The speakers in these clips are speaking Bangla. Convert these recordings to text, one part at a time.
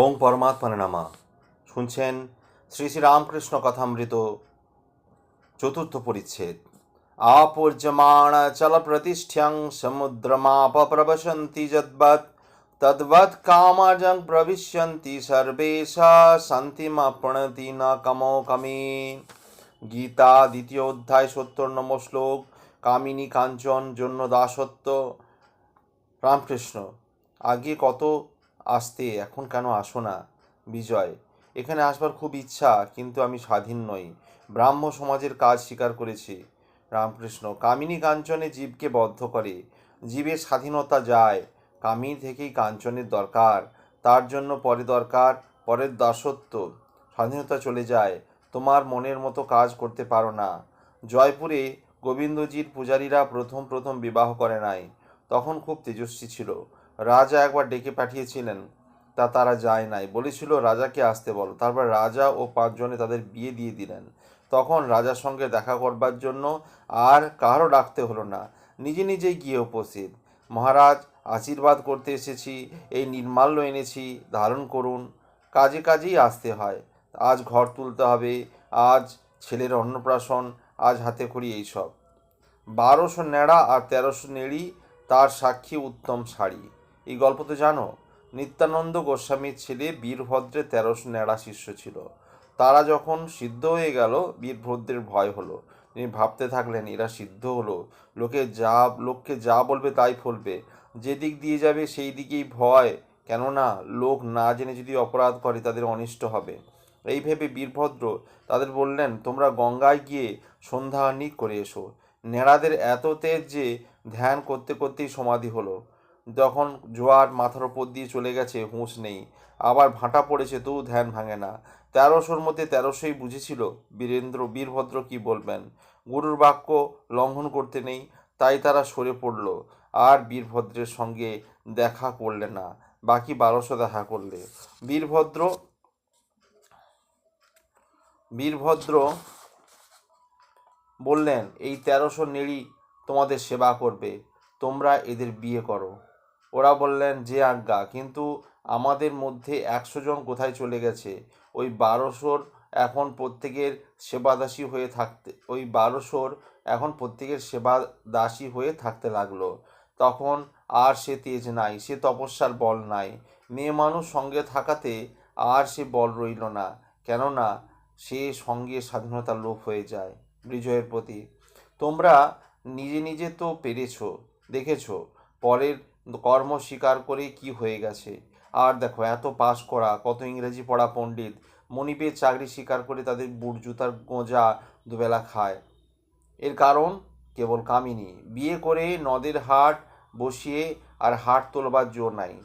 ওং পরমাত্মানে নামা। শুনছেন শ্রী শ্রী রামকৃষ্ণ কথামৃত চতুর্থ পরিচ্ছেদ। আপূর্যমাণ চল প্রতিষ্ঠ্যং সমুদ্রমাপ প্রবসন্তি যদ্বৎ, তদ্বৎ কামাজং প্রবিশ্যন্তি সর্বেশা শান্তিমাপ্রণতি ন কমো কমি গীতা দ্বিতীয় অধ্যায় সত্তর নম্বর শ্লোক, কামিনী কাঞ্চন জন্য দাসত্ব। রামকৃষ্ণ, আগে কত আসতে এখন কেন আসো না? বিজয়, এখানে আসবার খুব ইচ্ছা, কিন্তু আমি স্বাধীন নই। ব্রাহ্ম সমাজের কাজ স্বীকার করেছি। রামকৃষ্ণ, কামিনী কাঞ্চনে জীবকে বদ্ধ করে। জীবের স্বাধীনতা যায়। কামিনী থেকেই কাঞ্চনের দরকার। তার জন্য পরে দরকার, পরের দাসত্ব। স্বাধীনতা চলে যায়। তোমার মনের মতো কাজ করতে পারো না। জয়পুরে গোবিন্দজির পূজারীরা প্রথম প্রথম বিবাহ করে নাই। তখন খুব তেজস্বী ছিল। রাজা একবার ডেকে পাঠিয়েছিলেন, তা তারা যায় নাই। বলেছিল রাজাকে আসতে বলো? তারপর রাজা ও পাঁচজনে তাদের বিয়ে দিয়ে দিলেন। তখন রাজার সঙ্গে দেখা করবার জন্য আর কারও ডাকতে হলো না। নিজে নিজেই গিয়ে উপস্থিত। মহারাজ, আশীর্বাদ করতে এসেছি, এই নির্মাল্য এনেছি, ধারণ করুন। কাজে কাজেই আসতে হয়। আজ ঘর তুলতে হবে, আজ ছেলের অন্নপ্রাশন, আজ হাতে করি এইসব। বারোশো নেড়া আর তেরোশো নেড়ি তার সাক্ষী উত্তম শাড়ি। এই গল্প তো জানো। নিত্যানন্দ গোস্বামীর ছেলে বীরভদ্রের তেরোশো ন্যাড়া শিষ্য ছিল। তারা যখন সিদ্ধ হয়ে গেল, বীরভদ্রের ভয় হলো। তিনি ভাবতে থাকলেন, এরা সিদ্ধ হলো। লোকে যা, লোককে যা বলবে তাই ফলবে। যেদিক দিয়ে যাবে সেই দিকেই ভয়। কেননা, লোক না জেনে যদি অপরাধ করে, তাদের অনিষ্ট হবে। এই ভেবে বীরভদ্র তাদের বললেন, তোমরা গঙ্গায় গিয়ে সন্ধ্যাহানি করে এসো। নেড়াদের এত তেজ যে ধ্যান করতে করতেই সমাধি হলো। যখন জোয়ার মাথার ওপর দিয়ে চলে গেছে, হুঁশ নেই। আবার ভাঁটা পড়েছে তবু ধ্যান ভাঙে না। তেরোশোর মধ্যে তেরোশোই বুঝেছিল বীরেন্দ্র, বীরভদ্র কি বলবেন। গুরুর বাক্য লঙ্ঘন করতে নেই, তাই তারা সরে পড়ল। আর বীরভদ্রের সঙ্গে দেখা করলে না, বাকি বারোশো দেখা করলে। বীরভদ্র বীরভদ্র বললেন, এই তেরোশো নেড়ি তোমাদের সেবা করবে। তোমরা এদের বিয়ে করো। ওরা বললেন যে আজ্ঞা, কিন্তু আমাদের মধ্যে একশো জন কোথায় চলে গেছে? ওই বারোশোর এখন প্রত্যেকের সেবাদাসী হয়ে থাকতে, ওই বারোশোর এখন প্রত্যেকের সেবা দাসী হয়ে থাকতে লাগল। তখন আর সে তেজ নাই, সে তপস্যার বল নাই। মেয়ে মানুষ সঙ্গে থাকাতে আর সে বল রইল না, কেননা সে সঙ্গে স্বাধীনতার লোভ হয়ে যায় বিজয়ের প্রতি। তোমরা নিজে নিজে তো পেরেছ, দেখেছ, পরের কর্ম স্বীকার করে কি হয়ে গেছে? আর দেখো, এত পাশ করা, কত ইংরেজি পড়া পণ্ডিত মনিপের চাকরি স্বীকার করে তাদের বুট জুতার গোঁজা দুবেলা খায়। এর কারণ? কেবল কামিনী। বিয়ে করে নদের হাট বসিয়ে আর হাট তোলবার জোর নাই।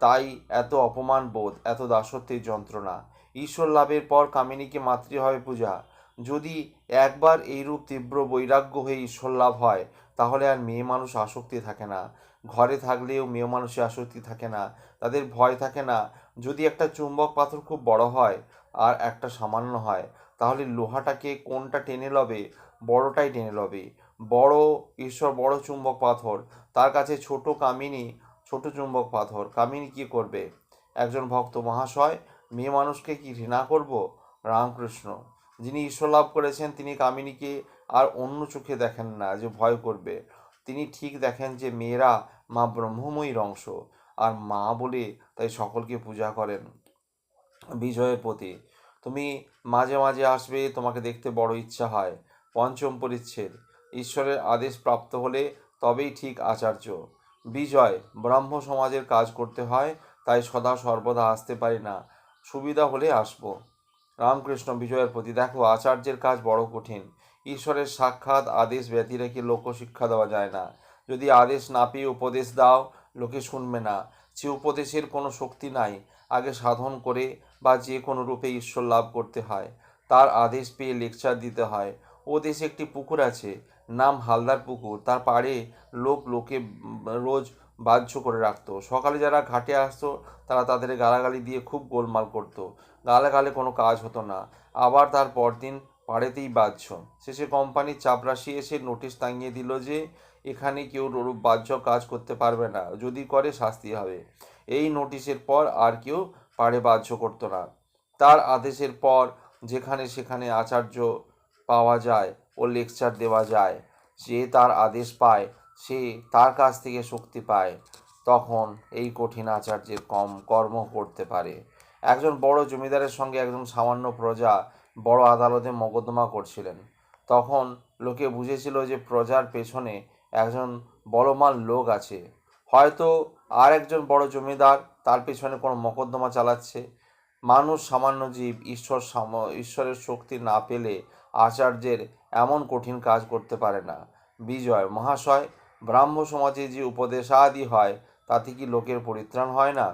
তাই এত অপমান বোধ, এত দাসত্বের যন্ত্রণা। ঈশ্বর লাভের পর কামিনীকে মাতৃ মাতৃভাবে পূজা। যদি একবার এইরূপ তীব্র বৈরাগ্য হয়ে ঈশ্বর লাভ হয়, তাহলে আর মেয়ে মানুষ আসক্তি থাকে না। ঘরে থাকলেও মেয়ে মানুষের আসক্তি থাকে না, তাদের ভয় থাকে না। যদি একটা চুম্বক পাথর খুব বড় হয় আর একটা সামান্য হয়, তাহলে লোহাটাকে কোনটা টেনে লবে? বড়টাই টেনে লবে। বড়, ঈশ্বর, বড় চুম্বক পাথর। তার কাছে ছোট কামিনী, ছোট চুম্বক পাথর। কামিনী কি করবে? একজন ভক্ত মহাশয়, মেয়ে মানুষকে কি ঘৃণা করব? রামকৃষ্ণ। যিনি ঈশ্বর লাভ করেছেন, তিনি কামিনীকে আর অন্য চোখে দেখেন না যে ভয় করবে। তিনি ঠিক দেখেন যে মেয়েরা মা ব্রহ্মময়ীর অংশ আর মা বলে তাই সকলকে পূজা করেন বিজয়ের প্রতি। তুমি মাঝে মাঝে আসবে, তোমাকে দেখতে বড় ইচ্ছা হয়, পঞ্চম পরিচ্ছেদ। ঈশ্বরের আদেশ প্রাপ্ত হলে তবেই ঠিক আচার্য। বিজয়, ব্রাহ্ম সমাজের কাজ করতে হয়, তাই সদা সর্বদা আসতে পারি না। সুবিধা হলে আসব। রামকৃষ্ণ বিজয়ের প্রতি, দেখো, আচার্যের কাজ বড় কঠিন। ঈশ্বরের সাক্ষাৎ, আদেশ ব্যতি রেখে লোকশিক্ষা দেওয়া যায় না। যদি আদেশ না পেয়ে উপদেশ দাও, লোকে শুনবে না। সে উপদেশের কোনো শক্তি নাই, আগে সাধন করে বা যে কোনো রূপে ঈশ্বর লাভ করতে হয়, তার আদেশ পেয়ে লেকচার দিতে হয়। ও দেশে একটি পুকুর আছে, নাম হালদার পুকুর। তার পাড়ে লোক লোকে রোজ বাহ্য করে রাখতো। সকালে যারা ঘাটে আসতো, তারা তাদের গালাগালি দিয়ে খুব গোলমাল করতো। গালাগালে কোনো কাজ হতো না। আবার তার পরদিন পাড়েতেই বাহ্য। শেষে কোম্পানির চাপরাশি এসে নোটিশ টাঙিয়ে দিল যে এখানে কেউ বাহ্য কাজ করতে পারবে না। যদি করে, শাস্তি হবে। এই নোটিশের পর আর কেউ পারে বাহ্য করত না। তার আদেশের পর যেখানে সেখানে আচার্য পাওয়া যায় ও লেকচার দেওয়া যায়, যে তার আদেশ পায়, সে তার কাছ থেকে শক্তি পায়। তখন এই কঠিন আচার্যের কম কর্ম করতে পারে। একজন বড় জমিদারের সঙ্গে একজন সামান্য প্রজা বড় আদালতে মোকদ্দমা করছিলেন। তখন লোকে বুঝেছিল যে প্রজার পেছনে একজন বলবান লোক আছে। হয়তো আর একজন বড় জমিদার, তার পেছনে কোনো মকদ্দমা চালাচ্ছে। মানুষ সামান্য জীব, ঈশ্বর সাম, ঈশ্বরের শক্তি না পেলে আচার্যের এমন কঠিন কাজ করতে পারে না। বিজয়, মহাশয়, ব্রাহ্ম সমাজে যে উপদেশাদি হয়, তাতে কি লোকের পরিত্রাণ হয় না?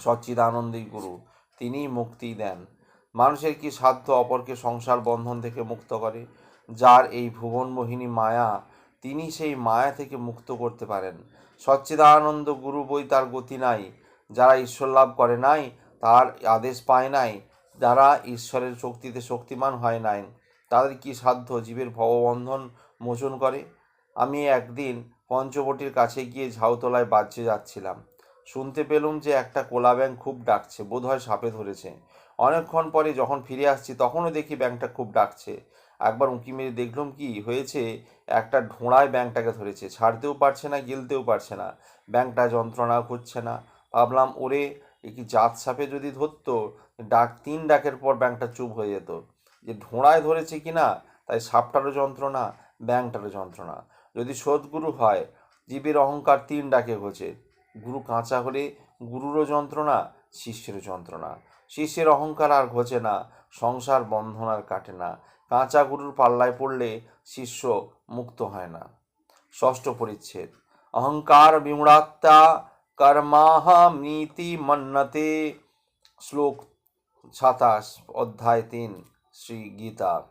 সচ্চিদানন্দী গুরু তিনিই মুক্তি দেন। মানুষের কি সাধ্য অপরকে সংসার বন্ধন থেকে মুক্ত করে? যার এই ভুবন মোহিনী মায়া তিনি সেই মায়া থেকে মুক্ত করতে পারেন। সচ্চিদানন্দ গুরু বই তার গতি নাই। যারা ঈশ্বর লাভ করে নাই তার আদেশ পায় নাই। যারা ঈশ্বরের শক্তিতে শক্তিমান হয় নাই, তাদের কি সাধ্য জীবের ভববন্ধন মোচন করে? আমি একদিন পঞ্চবটির কাছে গিয়ে ঝাউতলায় বাজছে যাচ্ছিলাম। শুনতে পেলুম যে একটা কোলা ব্যাঙ খুব ডাকছে, বোধহয় সাপে ধরেছে। অনেকক্ষণ পরে যখন ফিরে আসছি, তখনও দেখি ব্যাংকটা খুব ডাকছে। একবার উঁকি মেরে দেখলাম কি হয়েছে, একটা ঢোঁড়ায় ব্যাংকটাকে ধরেছে। ছাড়তেও পারছে না, গেলতেও পারছে না। ব্যাংকটা যন্ত্রণা করছে না। ভাবলাম, ওরে, এ কি জাত সাপে যদি ধরতো, ডাক তিন ডাকের পর ব্যাংকটা চুপ হয়ে যেত। যে ঢোঁড়ায় ধরেছে কি না, তাই সাপটারও যন্ত্রণা, ব্যাংকটারও যন্ত্রণা। যদি সদ্গুরু হয়, জীবের অহংকার তিন ডাকে ঘোচে গুরু কাঁচা হলে গুরুরও যন্ত্রণা, শিষ্যেরও যন্ত্রণা। শিষ্যের অহংকার আর ঘোচে না, সংসার বন্ধন আর কাটে না। কাঁচা গুরুর পাল্লায় পড়লে শিষ্য মুক্ত হয় না। ষষ্ঠ পরিচ্ছেদ। অহংকার বিমূঢ়াত্মা কর্মাহমীতি মন্নতে। শ্লোক সাতাশ, অধ্যায় তিন, শ্রী গীতা।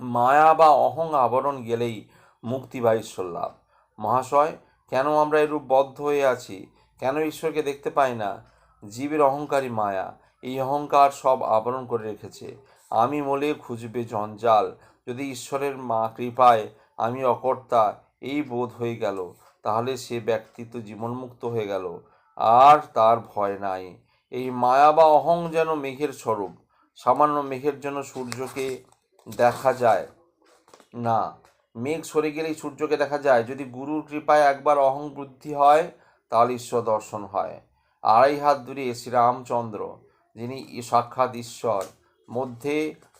মায়া বা অহং আবরণ গেলেই মুক্তি বা ঈশ্বর লাভ মহাশয়, কেন আমরা এরূপ বদ্ধ হয়ে আছি? কেন ঈশ্বরকে দেখতে পাই না? জীবের অহংকারী মায়া। এই অহংকার সব আবরণ করে রেখেছে। আমি মলে খুঁজবে জঞ্জাল। যদি ঈশ্বরের মা কৃপায় আমি অকর্তা, এই বোধ হয়ে গেল, তাহলে সে ব্যক্তি তো জীবনমুক্ত হয়ে গেল। আর তার ভয় নাই। এই মায়া বা অহং যেন মেঘের স্বরূপ, সামান্য মেঘের জন্য সূর্যকে দেখা যায়। না, মেঘ সরে গেলেই সূর্যকে দেখা যায়। যদি গুরুর কৃপায় একবার অহং বৃদ্ধি হয়, তাহলে ঈশ্বর দর্শন হয়। আড়াই হাত দূরে শ্রীরামচন্দ্র, যিনি সাক্ষাৎ ঈশ্বর মধ্যে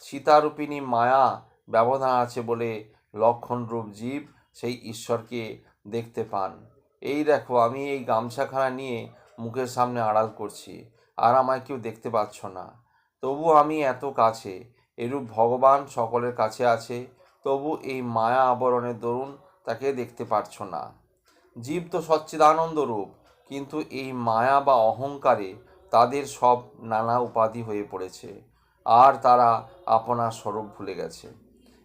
সীতারূপিণী মায়া ব্যবধান আছে বলে লক্ষণরূপ জীব সেই ঈশ্বরকে দেখতে পান। এই দেখো, আমি এই গামছাখানা নিয়ে মুখের সামনে আড়াল করছি, আর আমায় কেউ দেখতে পাচ্ছ না। তবু আমি এত কাছে, এরূপ ভগবান সকলের কাছে আছে, তবু এই মায়া আবরণের দরুন তাকে দেখতে পারছ না। জীব তো সচ্চিদানন্দ রূপ কিন্তু এই মায়া বা অহংকারে তাদের সব নানা উপাধি হয়ে পড়েছে। আর তারা আপনার স্বরূপ ভুলে গেছে।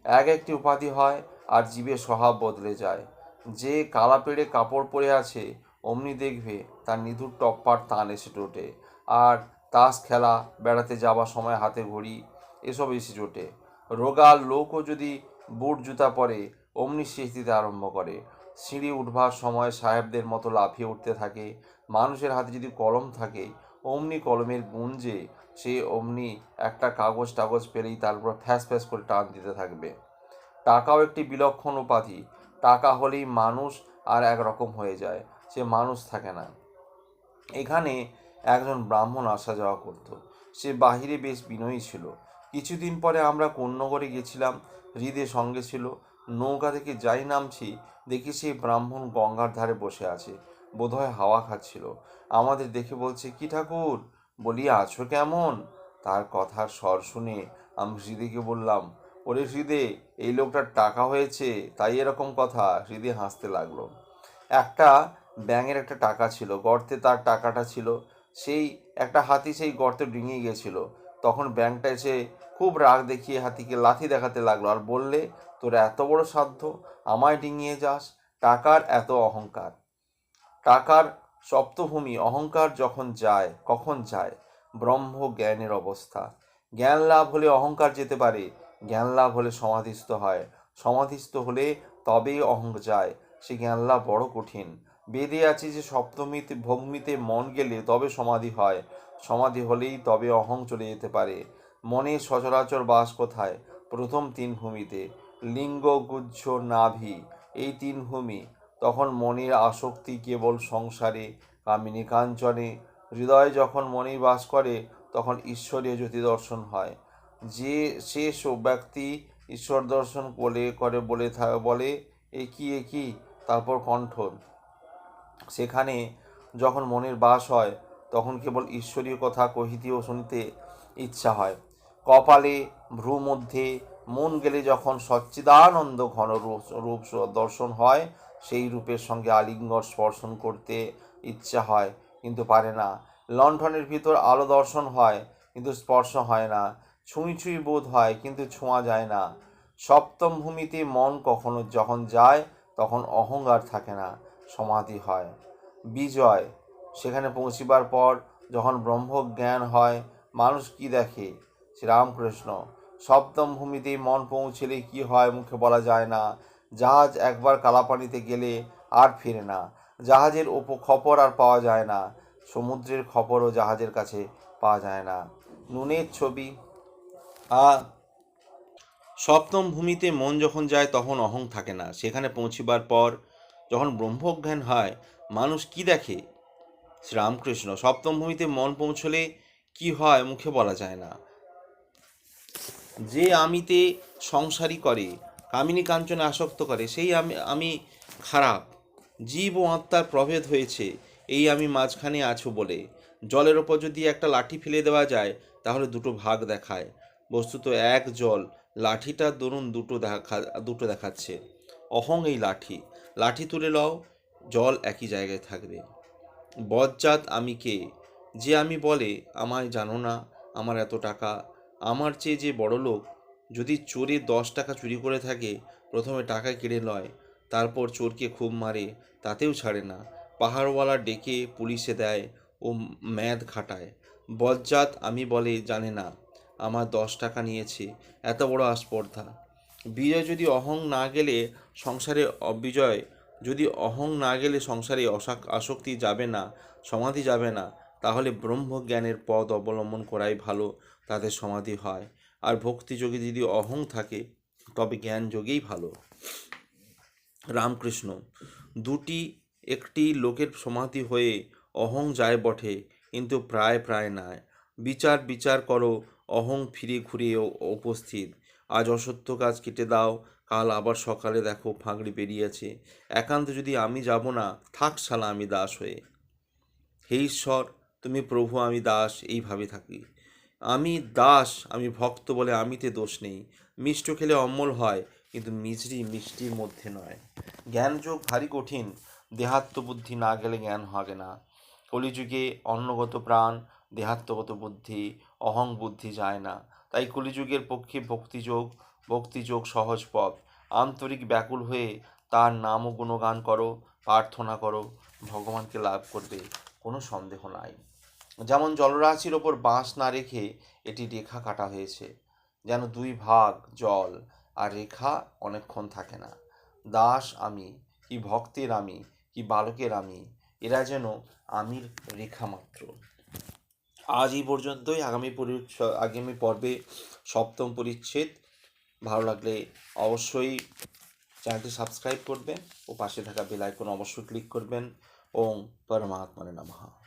এক একটি উপাধি হয় আর জীবের স্বভাব বদলে যায়। যে কালা পেড়ে কাপড় পরে আছে, অমনি দেখবে তার নিধুর টপ্পার তান এসে টোটে আর তাস খেলা, বেড়াতে যাওয়ার সময় হাতে ঘড়ি, এসব এসে জোটে। রোগাল লোকও যদি বুট জুতা পরে, অমনি শেষ দিতে আরম্ভ করে। সিঁড়ি উঠবার সময় সাহেবদের মতো লাফিয়ে উঠতে থাকে। মানুষের হাতে যদি কলম থাকে, অমনি কলমের গুঞ্জে সে অমনি একটা কাগজ টাগজ পেলেই তারপর ফ্যাস ফ্যাস করে টান দিতে থাকবে। টাকাও একটি বিলক্ষণ উপাধি। টাকা হলেই মানুষ আর একরকম হয়ে যায়। সে মানুষ থাকে না। এখানে একজন ব্রাহ্মণ আসা যাওয়া করত। সে বাহিরে বেশ বিনয়ী ছিল। কিছুদিন পরে আমরা কন্যগরে গেছিলাম। হৃদে সঙ্গে ছিল। নৌকা থেকে যাই নামছি, দেখি সেই ব্রাহ্মণ গঙ্গার ধারে বসে আছে। বোধহয় হাওয়া খাচ্ছিল। আমাদের দেখে বলছে, কি ঠাকুর? বলি আছো কেমন? তার কথার স্বর শুনে আমি হৃদিকে বললাম, ওরে হৃদে, এই লোকটার টাকা হয়েছে, তাই এরকম কথা? হৃদে হাসতে লাগল। একটা ব্যাঙের একটা টাকা ছিল, গর্তে তার টাকাটা ছিল, সেই একটা হাতি সেই গর্তে ডিঙিয়ে গেছিল তখন ব্যাংকটা এসে খুব রাগ দেখিয়ে হাতিকে লাথি দেখাতে লাগল, আর বললে, তোর এত বড় সাধ্য, আমায় ডিঙিয়ে যাস, টাকার এত অহংকার। টাকার সপ্তভূমি, অহংকার যখন যায়, কখন যায়? ব্রহ্ম জ্ঞানের অবস্থা। জ্ঞান লাভ হলে অহংকার যেতে পারে, জ্ঞান লাভ হলে সমাধিস্থ হয়। সমাধিস্থ হলে তবেই অহং যায়। সে জ্ঞান লাভ বড় কঠিন। বেদে আছে যে সপ্তমীতে ভগ্মিতে মন গেলে তবে সমাধি হয়। সমাধি হলেই তবে অহং চলে যেতে পারে। মনের সচরাচর বাস কোথায়? প্রথম তিন ভূমিতে। লিঙ্গ গুজ্জ নাভি, এই তিন ভূমি। তখন মনের আসক্তি কেবল সংসারে, কামিনী কাঞ্চনে। হৃদয়ে যখন মনে বাস করে, তখন ঈশ্বরীয় জ্যোতি দর্শন হয়। যে সে ব্যক্তি ঈশ্বর দর্শন বলে, করে বলে বলে একই একই তারপর কণ্ঠন সেখানে যখন মনের বাস হয়, তখন কেবল ঈশ্বরীয় কথা কহিতে ও শুনিতে ইচ্ছা হয়। কপালে ভ্রু মধ্যে মন গেলে যখন সচ্চিদানন্দ ঘন রূপ দর্শন হয় সেই রূপের সঙ্গে আলিঙ্গন স্পর্শন করতে ইচ্ছা হয়, কিন্তু পারে না। লণ্ঠনের ভিতর আলো দর্শন হয়, কিন্তু স্পর্শ হয় না। ছুঁই ছুঁই বোধ হয়, কিন্তু ছোঁয়া যায় না। সপ্তম ভূমিতে মন কখনো যখন যায়, তখন অহংকার থাকে না, সমাধি হয়। বিজয়, সেখানে পৌঁছিবার পর যখন ব্রহ্মজ্ঞান হয়, মানুষ কি দেখে? শ্রীরামকৃষ্ণ, সপ্তম ভূমিতে মন পৌঁছলে কি হয় মুখে বলা যায় না। জাহাজ একবার কালাপানিতে গেলে আর ফিরে না। জাহাজের ওপ খবর আর পাওয়া যায় না। সমুদ্রের খবরও জাহাজের কাছে পাওয়া যায় না। নুনের ছবি। আ, সপ্তম ভূমিতে মন যখন যায় তখন অহং থাকে না। সেখানে পৌঁছিবার পর যখন ব্রহ্মজ্ঞান হয়, মানুষ কি দেখে? শ্রীরামকৃষ্ণ, সপ্তম ভূমিতে মন পৌঁছলে কি হয় মুখে বলা যায় না। যে আমিতে সংসারী করে কামিনী কাঞ্চনে আসক্ত করে, সেই আমি আমি খারাপ। জীব ও আত্মার প্রভেদ হয়েছে, এই আমি মাঝখানে আছো বলে। জলের ওপর যদি একটা লাঠি ফেলে দেওয়া যায়, তাহলে দুটো ভাগ দেখায়। বস্তুত এক জল লাঠিটার দরুন দুটো দেখা, দুটো দেখাচ্ছে। অহং এই লাঠি। লাঠি তুলে লও, জল একই জায়গায় থাকবে। বজ্জাত আমি কে? যে আমি বলে, আমায় জানো না, আমার এত টাকা। আমার চেয়ে যে বড় লোক যদি চোরে দশ টাকা চুরি করে থাকে, প্রথমে টাকা কেড়ে লয়, তারপর চোরকে খুব মারে, তাতেও ছাড়ে না। পাহাড়ওয়ালা ডেকে পুলিশে দেয় ও ম্যাদ খাটায়। বজ্জাত আমি বলে, জানে না, আমার দশ টাকা নিয়েছে, এত বড় আস্পর্ধা। বিজয় যদি অহং না গেলে সংসারে অবিজয়, যদি অহং না গেলে সংসারে আসক্তি যাবে না, সমাধি যাবে না, তাহলে ব্রহ্মজ্ঞানের পথ অবলম্বন করাই ভালো তাদের সমাধি হয়। আর ভক্তিযোগে যদি অহং থাকে, তবে জ্ঞান যোগেই ভালো। রামকৃষ্ণ, দুটি একটি লোকের সমাধি হয়ে অহং যায় বটে, কিন্তু প্রায় প্রায় নয় বিচার বিচার করো, অহং ফিরে ঘুরে উপস্থিত। আজ অসত্য কাজ কেটে দাও, কাল আবার সকালে দেখো ফাঁকড়ি বেরিয়েছে। একান্ত যদি আমি যাব না, থাক শালা আমি দাস হয়ে। হে ঈশ্বর, তুমি প্রভু, আমি দাস, এইভাবে থাকি। আমি দাস, আমি ভক্ত বলে আমিতে দোষ নেই। মিষ্ট খেলে অম্ল হয়, কিন্তু মিজরি মিষ্টির মধ্যে নয়। জ্ঞানযোগ ভারী কঠিন দেহাত্ম বুদ্ধি না গেলে জ্ঞান হবে না। কলিযুগে অন্নগত প্রাণ, দেহাত্মগত বুদ্ধি, অহং বুদ্ধি যায় না। তাই কলিযুগের পক্ষে ভক্তিযোগ ভক্তিযোগ সহজ পথ। আন্তরিক ব্যাকুল হয়ে তার নাম ও গুণগান করো, প্রার্থনা করো, ভগবানকে লাভ করবে, কোনো সন্দেহ নাই। যেমন জলরাশির ওপর বাঁশ না রেখে এটি রেখা কাটা হয়েছে, যেন দুই ভাগ জল আর রেখা অনেকক্ষণ থাকে না। দাস আমি, কি ভক্তের আমি, কি বালকের আমি, এরা যেন আমির রেখা মাত্র। আজ এই পর্যন্তই। আগামী আগামী পর্বে সপ্তম পরিচ্ছেদ। ভালো লাগলে অবশ্যই চ্যানেলটি সাবস্ক্রাইব করবেন ও পাশে থাকা বেল আইকন অবশ্যই ক্লিক করবেন। ওম পরমাত্মানে নমঃ।